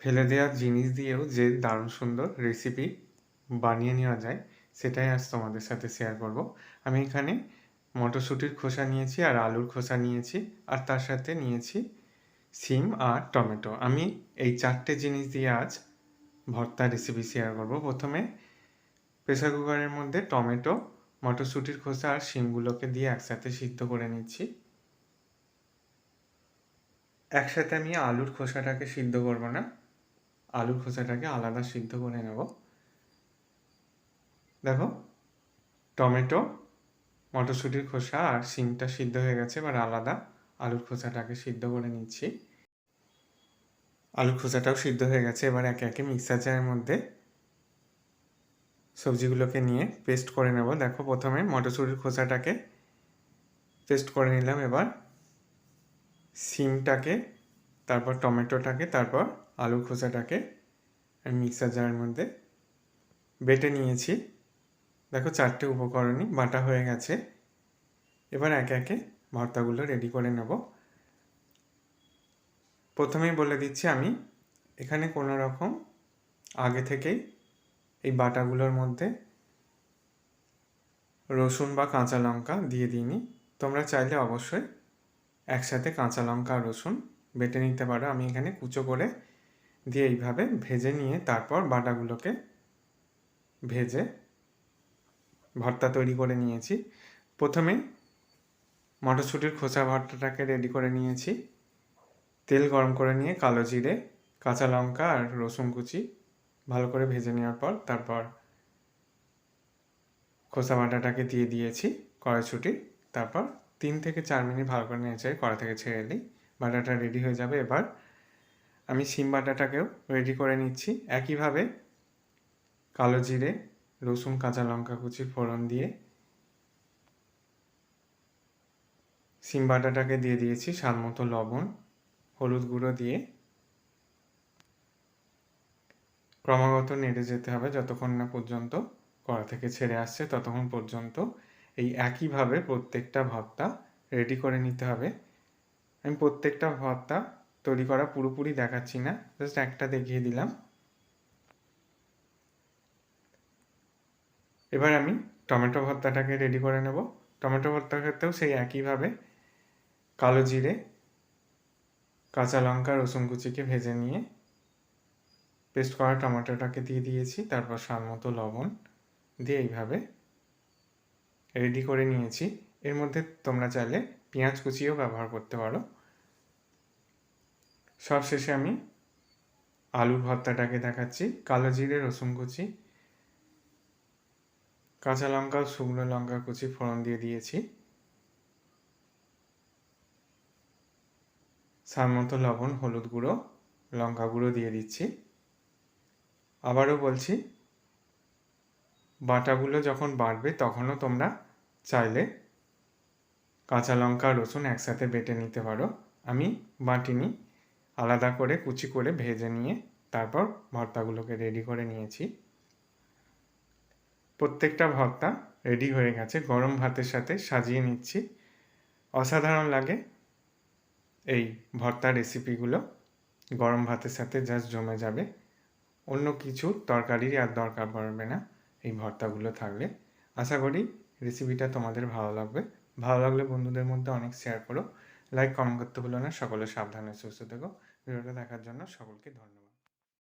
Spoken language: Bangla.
ফেলে দেওয়া জিনিস দিয়েও যে দারুণ সুন্দর রেসিপি বানিয়ে নেওয়া যায়, সেটাই আজ তোমাদের সাথে শেয়ার করব। আমি এখানে মটরশুঁটির খোসা নিয়েছি আর আলুর খোসা নিয়েছি আর তার সাথে নিয়েছি সিম আর টমেটো। আমি এই চারটে জিনিস দিয়ে আজ ভর্তা রেসিপি শেয়ার করব। প্রথমে প্রেসার কুকারের মধ্যে টমেটো, মটরশুঁটির খোসা আর শিমগুলোকে দিয়ে একসাথে সিদ্ধ করে নিচ্ছি। একসাথে আমি আলুর খোসাটাকে সিদ্ধ করব না। আলুর খোসাটাকে আলাদা সিদ্ধ করে নেব। দেখো, টমেটো, মটরশুঁটির খোসা আর শিমটা সিদ্ধ হয়ে গেছে, এবার আলাদা আলুর খোসাটাকে সিদ্ধ করে নিচ্ছি। আলুর খোসাটাও সিদ্ধ হয়ে গেছে, এবার একে একে মিক্সার জারের মধ্যে সবজিগুলোকে নিয়ে পেস্ট করে নেব। দেখো, প্রথমে মটরশুঁটির খোসাটাকে পেস্ট করে নিলাম, এবার সিমটাকে তারপর টমেটোটাকে, তারপর আলুর খোসাটাকে মিক্সার জারের মধ্যে বেটে নিয়েছি। দেখো চারটে উপকরণই বাটা হয়ে গেছে। এবার একে একে ভর্তাগুলো রেডি করে নেব। প্রথমেই বলে দিচ্ছি আমি, এখানে কোনো রকম আগে থেকেই এই বাটাগুলোর মধ্যে রসুন বা কাঁচা লঙ্কা দিয়ে দিইনি। তোমরা চাইলে অবশ্যই একসাথে কাঁচা লঙ্কা রসুন বেটে নিতে পারো। আমি এখানে কুচো করে দিয়ে এইভাবে ভেজে নিয়ে তারপর বাটাগুলোকে ভেজে ভর্তা তৈরি করে নিয়েছি। প্রথমে মটরশুঁটির খোসা ভর্তাটাকে রেডি করে নিয়েছি। তেল গরম করে নিয়ে কালো জিরে, কাঁচা লঙ্কা আর রসুন কুচি ভালো করে ভেজে নেওয়ার পর তারপর খোসা বাটাটাকে দিয়ে দিয়েছি কড়াইশুঁটি। তারপর তিন থেকে চার মিনিট ভালো করে নিয়েছে কড়া থেকে ছেড়ে দিই। বাটাটা রেডি হয়ে যাবে এবার। আমি সিম বাটাটাকেও রেডি করে নিচ্ছি। একইভাবে কালো জিরে, রসুন, কাঁচা লঙ্কা কুচি ফোড়ন দিয়ে সিম বাটাটাকে দিয়ে দিয়েছি স্বাদ মতো লবণ, হলুদ গুঁড়ো দিয়ে। ক্রমাগত নেড়ে যেতে হবে যতক্ষণ না পর্যন্ত কড়া থেকে ছেড়ে আসছে, ততক্ষণ পর্যন্ত এই একইভাবে প্রত্যেকটা ভর্তা রেডি করে নিতে হবে। আমি প্রত্যেকটা ভর্তা তৈরি করা পুরোপুরি দেখাচ্ছি না জাস্ট একটা দেখিয়ে দিলাম। এবার আমি টমেটো ভর্তাটাকে রেডি করে নেব। টমেটো ভর্তার ক্ষেত্রেও সেই একইভাবে কালো জিরে, কাঁচা লঙ্কা, রসুন কুচিকে ভেজে নিয়ে পেস্ট করা টমেটোটাকে দিয়ে দিয়েছি, তারপর স্বাদ মতো লবণ দিয়ে এইভাবে রেডি করে নিয়েছি। এর মধ্যে তোমরা চাইলে পেঁয়াজ কুচিও ব্যবহার করতে পারো। সব শেষে আমি আলুর ভর্তাটাকে দেখাচ্ছি। কালো জিরে, রসুন কুচি, কাঁচা লঙ্কা, শুকনো লঙ্কা কুচি ফোড়ন দিয়ে দিয়েছি। মতো লবণ, হলুদ গুঁড়ো, লঙ্কা গুঁড়ো দিয়ে দিচ্ছি। আবারও বলছি, বাটাগুলো যখন বাড়বে তখনও তোমরা চাইলে কাঁচা লঙ্কা, রসুন একসাথে বেটে নিতে পারো। আমি বাটিনি। আলাদা করে কুচি করে ভেজে নিয়ে তারপর ভর্তাগুলোকে রেডি করে নিয়েছি। প্রত্যেকটা ভর্তা রেডি হয়ে গেছে। গরম ভাতের সাথে সাজিয়ে নিচ্ছি। অসাধারণ লাগে এই ভর্তা রেসিপিগুলো গরম ভাতের সাথে জাস্ট জমে যাবে। অন্য কিছু তরকারির আর দরকার পড়বে না এই ভর্তাগুলো থাকলে। আশা করি রেসিপিটা তোমাদের ভালো লাগবে। ভালো লাগলে বন্ধুদের মধ্যে অনেক শেয়ার করো। লাইক কমেন্ট করতে ভুলো না। সকলে সাবধানে সুস্থ থেকো। ভিডিওটা দেখার জন্য সকলকে ধন্যবাদ।